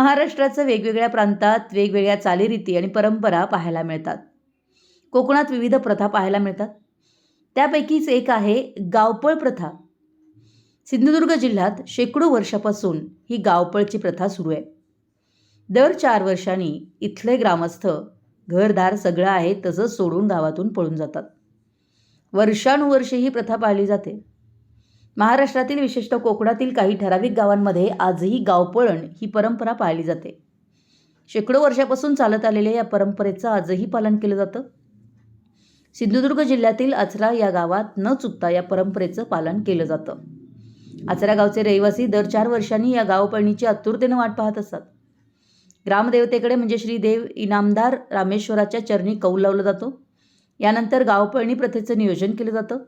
महाराष्ट्राचं वेगवेगळ्या प्रांतात वेगवेगळ्या चालीरीती आणि परंपरा पाहायला मिळतात. कोकणात विविध प्रथा पाहायला मिळतात. त्यापैकीच एक आहे गावपळ प्रथा. सिंधुदुर्ग जिल्ह्यात शेकडो वर्षापासून ही गावपळची प्रथा सुरू आहे. दर चार वर्षांनी इथले ग्रामस्थ घरदार सगळं आहे तसंच सोडून गावातून पळून जातात. वर्षानुवर्षे ही प्रथा पाळली जाते. महाराष्ट्रातील विशेषतः कोकणातील काही ठराविक गावांमध्ये आजही गावपळण ही परंपरा पाळली जाते. शेकडो वर्षापासून चालत आलेल्या या परंपरेचं आजही पालन केलं जातं. सिंधुदुर्ग जिल्ह्यातील आचरा या गावात न चुकता या परंपरेचं पालन केलं जातं. आचरा गावचे रहिवासी दर चार वर्षांनी या गावपळणीची आतुरतेनं वाट पाहत असतात. ग्रामदेवतेकडे म्हणजे श्रीदेव इनामदार रामेश्वराच्या चरणी कौल लावला जातो. यानंतर गावपळणी प्रथेचं नियोजन केलं जातं.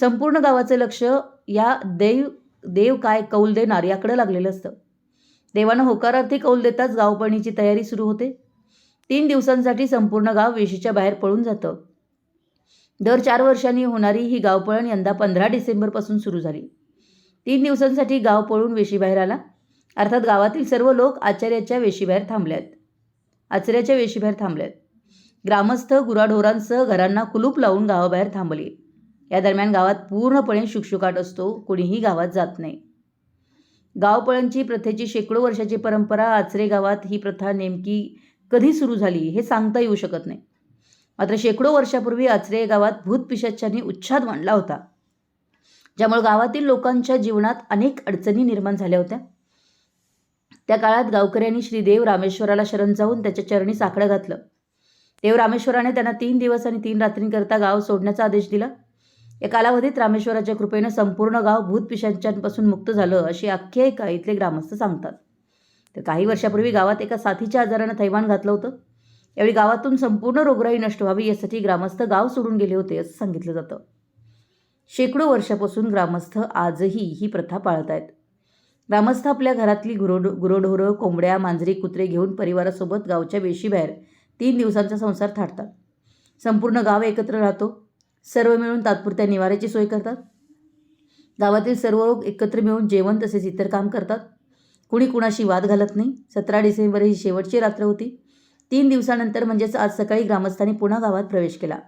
संपूर्ण गावाचं लक्ष या देव देव काय कौल देणार याकडे लागलेलं असतं. देवानं होकारार्थी कौल देताच गावपळणीची तयारी सुरू होते. तीन दिवसांसाठी संपूर्ण गाव वेशीच्या बाहेर पळून जातं. दर चार वर्षांनी होणारी ही गावपळण यंदा पंधरा डिसेंबरपासून सुरू झाली. तीन दिवसांसाठी गाव पळून वेशीबाहेर आला. अर्थात गावातील सर्व लोक आचार्याच्या वेशीबाहेर थांबले आहेत वेशीबाहेर थांबल्यात. आहेत ग्रामस्थ गुराढोरांसह घरांना कुलूप लावून गावाबाहेर थांबली. या दरम्यान गावात पूर्णपणे शुकशुकाट असतो कुणीही गावात जात नाही. गावपळणची प्रथेची शेकडो वर्षाची परंपरा आचरे गावात ही प्रथा नेमकी कधी सुरू झाली हे सांगता येऊ शकत नाही. मात्र शेकडो वर्षापूर्वी आचरे गावात भूतपिशाच्यांनी उच्छाद मांडला होता. ज्यामुळे गावातील लोकांच्या जीवनात अनेक अडचणी निर्माण झाल्या होत्या. त्या काळात गावकऱ्यांनी श्रीदेव रामेश्वराला शरण जाऊन त्याच्या चरणी साकडं घातलं. देव रामेश्वराने त्यांना तीन दिवस आणि तीन रात्रींकरता गाव सोडण्याचा आदेश दिला. या कालावधीत रामेश्वराच्या कृपेनं संपूर्ण गाव भूतपिशांच्यापासून मुक्त झालं अशी आख्यायिका इथले ग्रामस्थ सांगतात. तर काही वर्षापूर्वी गावात एका साथीच्या आजारानं थैमान घातलं होतं. यावेळी गावातून संपूर्ण रोगराई नष्ट व्हावी यासाठी ग्रामस्थ गाव सोडून गेले होते असं सांगितलं जातं. शेकडो वर्षापासून ग्रामस्थ आजही ही प्रथा पाळत आहेत ग्रामस्थ आपल्या घरातली गुरोड गुरोढोरं कोंबड्या मांजरी कुत्रे घेऊन परिवारासोबत गावच्या वेशीबाहेर तीन दिवसांचा संसार थाटतात. संपूर्ण गाव एकत्र राहतो. सर्व मिळून तात्पुरत्या निवाऱ्याची सोय करतात. गावातील सर्व लोक एकत्र मिळून जेवण तसेच इतर काम करतात. कुणी कुणाशी वाद घालत नाही. सतरा डिसेंबर ही शेवटची रात्र होती. तीन दिवसानंतर म्हणजेच आज सकाळी ग्रामस्थांनी पुन्हा गावात प्रवेश केला.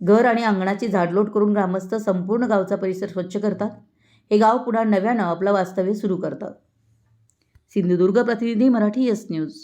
घर आणि अंगणाची झाडलोट करून ग्रामस्थ संपूर्ण गावचा परिसर स्वच्छ करतात. हे गाव पुन्हा नव्यानं आपलं वास्तव्य सुरू करतात सिंधुदुर्ग प्रतिनिधी मराठी यस न्यूज.